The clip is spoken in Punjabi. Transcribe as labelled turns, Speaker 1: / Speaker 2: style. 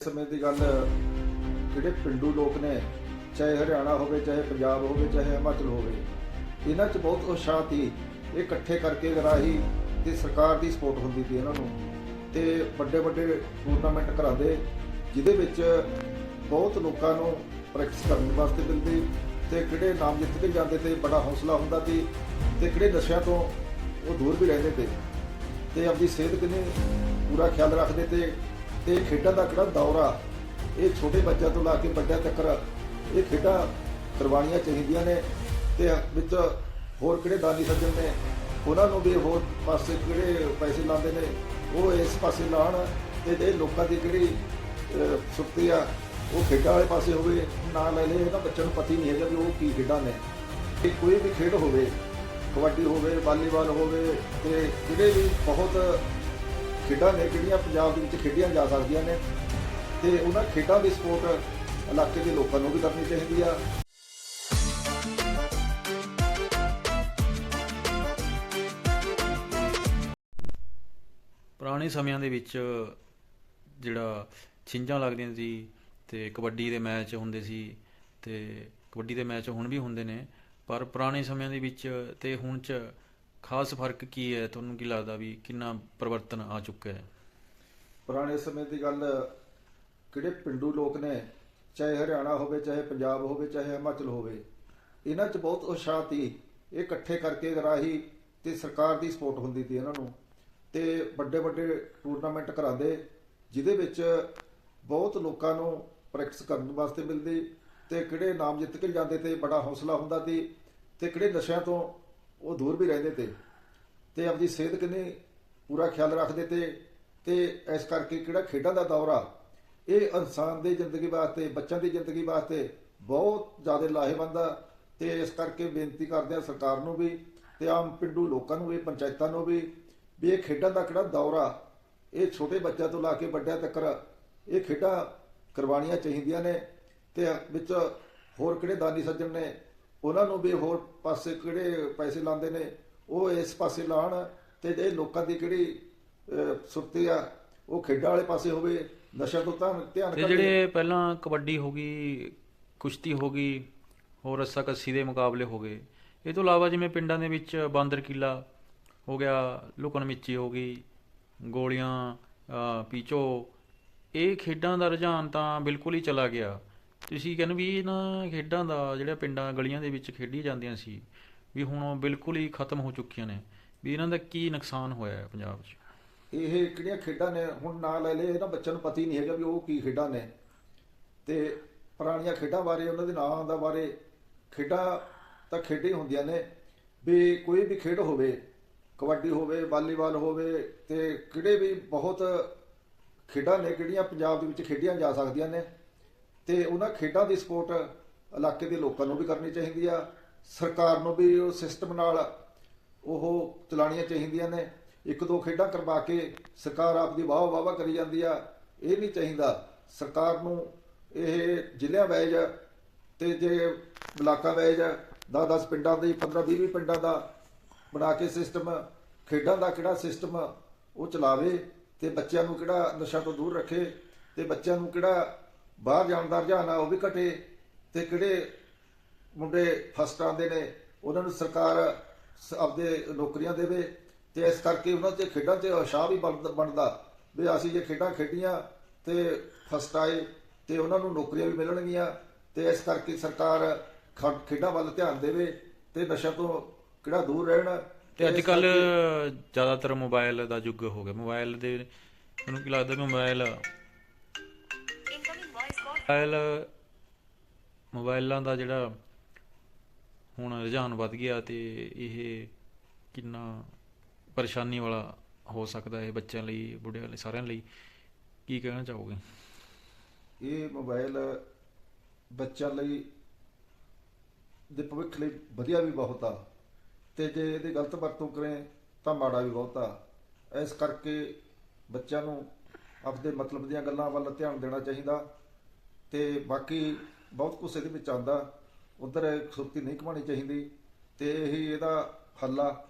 Speaker 1: ਸਮੇਂ ਦੀ ਗੱਲ, ਜਿਹੜੇ ਪਿੰਡੂ ਲੋਕ ਨੇ, ਚਾਹੇ ਹਰਿਆਣਾ ਹੋਵੇ, ਚਾਹੇ ਪੰਜਾਬ ਹੋਵੇ, ਚਾਹੇ ਹਿਮਾਚਲ ਹੋਵੇ, ਇਹਨਾਂ 'ਚ ਬਹੁਤ ਉਤਸ਼ਾਹ ਸੀ ਇਹ ਇਕੱਠੇ ਕਰਕੇ ਗਰਾਹੀ ਤੇ ਸਰਕਾਰ ਦੀ ਸਪੋਰਟ ਹੁੰਦੀ ਸੀ ਇਹਨਾਂ ਨੂੰ ਤੇ ਵੱਡੇ ਵੱਡੇ ਟੂਰਨਾਮੈਂਟ ਕਰਾਉਂਦੇ, ਜਿਹਦੇ ਵਿੱਚ ਬਹੁਤ ਲੋਕਾਂ ਨੂੰ ਪ੍ਰੈਕਟਿਸ ਕਰਨ ਵਾਸਤੇ ਮਿਲਦੀ ਤੇ ਕਿਹੜੇ ਨਾਮ ਜਿੱਤ ਕੇ ਜਾਂਦੇ ਤੇ ਬੜਾ ਹੌਸਲਾ ਹੁੰਦਾ ਸੀ ਤੇ ਕਿਹੜੇ ਨਸ਼ਿਆਂ ਤੋਂ ਉਹ ਦੂਰ ਵੀ ਰਹਿੰਦੇ ਤੇ ਤੇ ਆਪਣੀ ਸਿਹਤ ਕਿੰਨੀ ਪੂਰਾ ਖਿਆਲ ਰੱਖਦੇ ਤੇ ਤੇ ਖੇਡਾਂ ਦਾ ਕਿਹੜਾ ਦੌਰਾ? ਇਹ ਛੋਟੇ ਬੱਚਿਆਂ ਤੋਂ ਲਾ ਕੇ ਵੱਡਿਆਂ ਤੱਕ ਇਹ ਖੇਡਾਂ ਕਰਵਾਉਣੀਆਂ ਚਾਹੀਦੀਆਂ ਨੇ ਤੇ ਵਿੱਚ ਹੋਰ ਕਿਹੜੇ ਦਾਨੀ ਸੱਜਣ ਨੇ? ਉਹਨਾਂ ਨੂੰ ਵੀ ਹੋਰ ਪਾਸੇ ਕਿਹੜੇ ਪੈਸੇ ਲਾਉਂਦੇ ਨੇ? ਉਹ ਇਸ ਪਾਸੇ ਲਾਣ ਤੇ ਇਹ ਲੋਕਾਂ ਦੀ ਜਿਹੜੀ ਅਹ, ਆ ਉਹ ਖੇਡਾਂ ਵਾਲੇ ਪਾਸੇ ਹੋਵੇ ਨਾ ਲੈ ਲੈ ਇਹਨਾਂ ਬੱਚਿਆਂ ਨੂੰ ਪਤਾ ਹੀ ਨਹੀਂ ਹੈਗਾ ਵੀ ਉਹ ਕੀ ਖੇਡਾਂ ਨੇ। ਇਹ ਕੋਈ ਵੀ ਖੇਡ ਹੋਵੇ ਕਬੱਡੀ ਹੋਵੇ ਵਾਲੀਬਾਲ ਹੋਵੇ ਤੇ ਜਿਹੜੇ ਵੀ ਬਹੁਤ ਖੇਡਾਂ ਨੇ ਜਿਹੜੀਆਂ ਪੰਜਾਬ ਦੇ ਵਿੱਚ ਖੇਡੀਆਂ ਜਾ ਸਕਦੀਆਂ ਨੇ ਤੇ ਉਹਨਾਂ ਖੇਡਾਂ ਦੀ ਸਪੋਰਟ ਇਲਾਕੇ ਦੇ ਲੋਕਾਂ ਨੂੰ ਵੀ ਕਰਨੀ ਚਾਹੀਦੀ ਆ।
Speaker 2: ਪੁਰਾਣੇ ਸਮਿਆਂ ਦੇ ਵਿੱਚ ਜਿਹੜਾ ਛਿੰਝਾਂ ਲੱਗਦੀਆਂ ਸੀ ਤੇ ਕਬੱਡੀ ਦੇ ਮੈਚ ਹੁੰਦੇ ਸੀ ਤੇ ਕਬੱਡੀ ਦੇ ਮੈਚ ਹੁਣ ਵੀ ਹੁੰਦੇ ਨੇ, ਪਰ ਪੁਰਾਣੇ ਸਮਿਆਂ ਦੇ ਵਿੱਚ ਤੇ ਹੁਣ 'ਚ ਖਾਸ ਫ਼ਰਕ ਕੀ ਹੈ? ਤੁਹਾਨੂੰ ਕੀ ਲੱਗਦਾ ਵੀ ਕਿੰਨਾ ਪਰਿਵਰਤਨ ਆ ਚੁੱਕਾ ਹੈ?
Speaker 1: ਪੁਰਾਣੇ ਸਮੇਂ ਦੀ ਗੱਲ ਕਿਹੜੇ ਪਿੰਡੂ ਲੋਕ ਨੇ, ਚਾਹੇ ਹਰਿਆਣਾ ਹੋਵੇ, ਚਾਹੇ ਪੰਜਾਬ ਹੋਵੇ, ਚਾਹੇ ਹਿਮਾਚਲ ਹੋਵੇ, ਇਹਨਾਂ 'ਚ ਬਹੁਤ ਉਤਸ਼ਾਹ ਸੀ ਇਹ ਇਕੱਠੇ ਕਰਕੇ ਗਰਾਹੀ ਤੇ ਸਰਕਾਰ ਦੀ ਸਪੋਰਟ ਹੁੰਦੀ ਸੀ ਇਹਨਾਂ ਨੂੰ ਤੇ ਵੱਡੇ ਵੱਡੇ ਟੂਰਨਾਮੈਂਟ ਕਰਾਉਂਦੇ, ਜਿਹਦੇ ਵਿੱਚ ਬਹੁਤ ਲੋਕਾਂ ਨੂੰ ਪ੍ਰੈਕਟਿਸ ਕਰਨ ਵਾਸਤੇ ਮਿਲਦੀ ਤੇ ਕਿਹੜੇ ਨਾਮ ਜਿੱਤ ਕੇ ਜਾਂਦੇ ਤੇ ਬੜਾ ਹੌਸਲਾ ਹੁੰਦਾ ਸੀ ਤੇ ਕਿਹੜੇ ਨਸ਼ਿਆਂ ਤੋਂ ਉਹ ਦੂਰ ਵੀ ਰਹਿੰਦੇ ਤੇ। ਤੇ ਆਪਣੀ ਸਿਹਤ ਕਿੰਨੀ ਪੂਰਾ ਖਿਆਲ ਰੱਖਦੇ ਤੇ ਤੇ ਇਸ ਕਰਕੇ ਕਿਹੜਾ ਖੇਡਾਂ ਦਾ ਦੌਰਾ, ਇਹ ਇਨਸਾਨ ਦੀ ਜ਼ਿੰਦਗੀ ਵਾਸਤੇ, ਬੱਚਿਆਂ ਦੀ ਜ਼ਿੰਦਗੀ ਵਾਸਤੇ ਬਹੁਤ ਜ਼ਿਆਦਾ ਲਾਹੇਵੰਦ ਆ। ਤੇ ਇਸ ਕਰਕੇ ਬੇਨਤੀ ਕਰਦੇ ਆ ਸਰਕਾਰ ਨੂੰ ਵੀ ਤੇ ਆਮ ਪਿੰਡੂ ਲੋਕਾਂ ਨੂੰ ਵੀ, ਪੰਚਾਇਤਾਂ ਨੂੰ ਵੀ ਵੀ ਇਹ ਖੇਡਾਂ ਦਾ ਕਿਹੜਾ ਦੌਰਾ, ਇਹ ਛੋਟੇ ਬੱਚਿਆਂ ਤੋਂ ਲਾ ਕੇ ਵੱਡਿਆਂ ਤੱਕ ਇਹ ਖੇਡਾਂ ਕਰਵਾਉਣੀਆਂ ਚਾਹੀਦੀਆਂ ਨੇ। ਤੇ ਵਿੱਚ ਹੋਰ ਕਿਹੜੇ ਦਾਨੀ ਸੱਜਣ ਨੇ ਉਹਨਾਂ ਨੂੰ ਵੀ ਹੋਰ ਪਾਸੇ ਕਿਹੜੇ ਪੈਸੇ ਲਾਉਂਦੇ ਨੇ ਉਹ ਇਸ ਪਾਸੇ ਲਾਣ ਤੇ ਜੇ ਲੋਕਾਂ ਦੀ ਕਿਹੜੀ ਸੁਰਤੀ ਆ ਉਹ ਖੇਡਾਂ ਵਾਲੇ ਪਾਸੇ ਹੋਵੇ ਨਸ਼ਾ ਤੋਂ ਤਾਂ ਧਿਆਨ ਘੱਟੇ।
Speaker 2: ਜਿਹੜੇ ਪਹਿਲਾਂ ਕਬੱਡੀ ਹੋ ਗਈ ਕੁਸ਼ਤੀ ਹੋ ਗਈ ਹੋਰ ਰੱਸਾ ਕੱਸੀ ਦੇ ਮੁਕਾਬਲੇ ਹੋ ਗਏ ਇਹ ਤੋਂ ਇਲਾਵਾ ਜਿਵੇਂ ਪਿੰਡਾਂ ਦੇ ਵਿੱਚ ਬਾਂਦਰ ਕਿੱਲਾ ਹੋ ਗਿਆ ਲੁਕਣ ਮਿੱਚੀ ਹੋ ਗਈ ਗੋਲੀਆਂ ਪੀਚੋ ਇਹ ਖੇਡਾਂ ਦਾ ਰੁਝਾਨ ਤਾਂ ਬਿਲਕੁਲ ਹੀ ਚਲਾ ਗਿਆ ਤੁਸੀਂ ਕਹਿੰਦੇ ਵੀ ਇਹਨਾਂ ਖੇਡਾਂ ਦਾ ਜਿਹੜਾ ਪਿੰਡਾਂ ਗਲੀਆਂ ਦੇ ਵਿੱਚ ਖੇਡੀ ਜਾਂਦੀਆਂ ਸੀ, ਵੀ ਹੁਣ ਬਿਲਕੁਲ ਹੀ ਖਤਮ ਹੋ ਚੁੱਕੀਆਂ ਨੇ, ਵੀ ਇਹਨਾਂ ਦਾ ਕੀ ਨੁਕਸਾਨ ਹੋਇਆ ਹੈ ਪੰਜਾਬ 'ਚ?
Speaker 1: ਇਹ ਕਿਹੜੀਆਂ ਖੇਡਾਂ ਨੇ, ਹੁਣ ਨਾਂ ਲੈ ਲਏ, ਇਹਨਾਂ ਬੱਚਿਆਂ ਨੂੰ ਪਤਾ ਹੀ ਨਹੀਂ ਹੈਗਾ ਵੀ ਉਹ ਕੀ ਖੇਡਾਂ ਨੇ। ਤੇ ਪੁਰਾਣੀਆਂ ਖੇਡਾਂ ਬਾਰੇ, ਉਹਨਾਂ ਦੇ ਨਾਂ ਦਾ ਬਾਰੇ, ਖੇਡਾਂ ਤਾਂ ਖੇਡਾਂ ਹੀ ਹੁੰਦੀਆਂ ਨੇ, ਵੀ ਕੋਈ ਵੀ ਖੇਡ ਹੋਵੇ, ਕਬੱਡੀ ਹੋਵੇ, ਵਾਲੀਬਾਲ ਹੋਵੇ, ਤੇ ਕਿਹੜੇ ਵੀ ਬਹੁਤ ਖੇਡਾਂ ਨੇ, ਕਿਹੜੀਆਂ ਪੰਜਾਬ ਦੇ ਵਿੱਚ ਖੇਡੀਆਂ ਜਾ ਸਕਦੀਆਂ ਨੇ। ਤੇ ਉਹਨਾਂ ਖੇਡਾਂ ਦੀ ਸਪੋਰਟ ਇਲਾਕੇ ਦੇ ਲੋਕਾਂ ਨੂੰ ਵੀ ਕਰਨੀ ਚਾਹੀਦੀ ਆ। ਸਰਕਾਰ ਨੂੰ ਵੀ ਉਹ ਸਿਸਟਮ ਨਾਲ ਉਹ ਚਲਾਉਣੀਆਂ ਚਾਹੀਦੀਆਂ ਨੇ। ਇੱਕ ਦੋ ਖੇਡਾਂ ਕਰਵਾ ਕੇ ਸਰਕਾਰ ਆਪਦੀ ਵਾਹ ਵਾਹ ਕਰੀ ਜਾਂਦੀ ਆ। ਇਹ ਨਹੀਂ ਚਾਹੀਦਾ। ਸਰਕਾਰ ਨੂੰ ਇਹ ਜ਼ਿਲ੍ਹਿਆਂ ਵਾਈਜ਼ ਤੇ ਜੇ ਬਲਾਕਾਂ ਵਾਈਜ਼ 10-10 ਪਿੰਡਾਂ ਦੇ 15-20 ਪਿੰਡਾਂ ਦਾ ਬਣਾ ਕੇ ਸਿਸਟਮ ਖੇਡਾਂ ਦਾ ਕਿਹੜਾ ਸਿਸਟਮ ਉਹ ਚਲਾਵੇ ਤੇ ਬੱਚਿਆਂ ਨੂੰ ਕਿਹੜਾ ਨਸ਼ਾ ਤੋਂ ਦੂਰ ਰੱਖੇ ਤੇ ਬੱਚਿਆਂ ਨੂੰ ਕਿਹੜਾ ਬਾਹਰ ਜਾਣ ਦਾ ਰੁਝਾਨ ਆ ਉਹ ਵੀ ਘਟੇ ਤੇ ਕਿਹੜੇ ਮੁੰਡੇ ਫਸਟ ਆਉਂਦੇ ਨੇ ਉਹਨਾਂ ਨੂੰ ਸਰਕਾਰ ਆਪਦੇ ਨੌਕਰੀਆਂ ਦੇਵੇ ਤੇ ਇਸ ਕਰਕੇ ਉਹਨਾਂ 'ਚ ਖੇਡਾਂ 'ਚ ਉਤਸ਼ਾਹ ਵੀ ਬਣਦ- ਵੀ ਅਸੀਂ ਜੇ ਖੇਡਾਂ ਖੇਡੀਆਂ ਤੇ ਫਸਟ ਆਏ ਤੇ ਉਹਨਾਂ ਨੂੰ ਨੌਕਰੀਆਂ ਵੀ ਮਿਲਣਗੀਆਂ ਤੇ ਇਸ ਕਰਕੇ ਸਰਕਾਰ ਖੇਡਾਂ ਵੱਲ ਧਿਆਨ ਦੇਵੇ ਤੇ ਨਸ਼ਾ ਤੋਂ ਕਿਹੜਾ ਦੂਰ ਰਹਿਣ
Speaker 2: ਤੇ ਅੱਜ ਕੱਲ ਜ਼ਿਆਦਾਤਰ ਮੋਬਾਈਲ ਦਾ ਯੁੱਗ ਹੋ ਗਿਆ ਮੋਬਾਈਲ ਦੇ ਤੁਹਾਨੂੰ ਕੀ ਲੱਗਦਾ ਵੀ ਮੋਬਾਈਲ. ਮੋਬਾਈਲ ਮੋਬਾਈਲਾਂ ਦਾ ਜਿਹੜਾ ਹੁਣ ਰੁਝਾਨ ਵੱਧ ਗਿਆ ਤੇ ਇਹ ਕਿੰਨਾ ਪਰੇਸ਼ਾਨੀ ਵਾਲਾ ਹੋ ਸਕਦਾ ਹੈ ਬੱਚਿਆਂ ਲਈ, ਬੁੱਢਿਆਂ ਲਈ, ਸਾਰਿਆਂ ਲਈ? ਕੀ ਕਹਿਣਾ ਚਾਹੋਗੇ?
Speaker 1: ਇਹ ਮੋਬਾਈਲ ਬੱਚਿਆਂ ਲਈ ਦੇ ਭਵਿੱਖ ਲਈ ਵਧੀਆ ਵੀ ਬਹੁਤ ਆ ਤੇ ਜੇ ਇਹਦੀ ਗਲਤ ਵਰਤੋਂ ਕਰੇ ਤਾਂ ਮਾੜਾ ਵੀ ਬਹੁਤ ਆ। ਇਸ ਕਰਕੇ ਬੱਚਿਆਂ ਨੂੰ ਆਪਦੇ ਮਤਲਬ ਦੀਆਂ ਗੱਲਾਂ ਵੱਲ ਧਿਆਨ ਦੇਣਾ ਚਾਹੀਦਾ। ਤੇ ਬਾਕੀ ਬਹੁਤ ਕੁਝ ਇਹਦੇ ਵਿੱਚ ਆਉਂਦਾ। ਉਧਰ ਸੁਰਤੀ ਨਹੀਂ ਕਮਾਣੀ ਚਾਹੀਦੀ ਤੇ ਇਹੀ ਇਹਦਾ ਹੱਲ। ਆ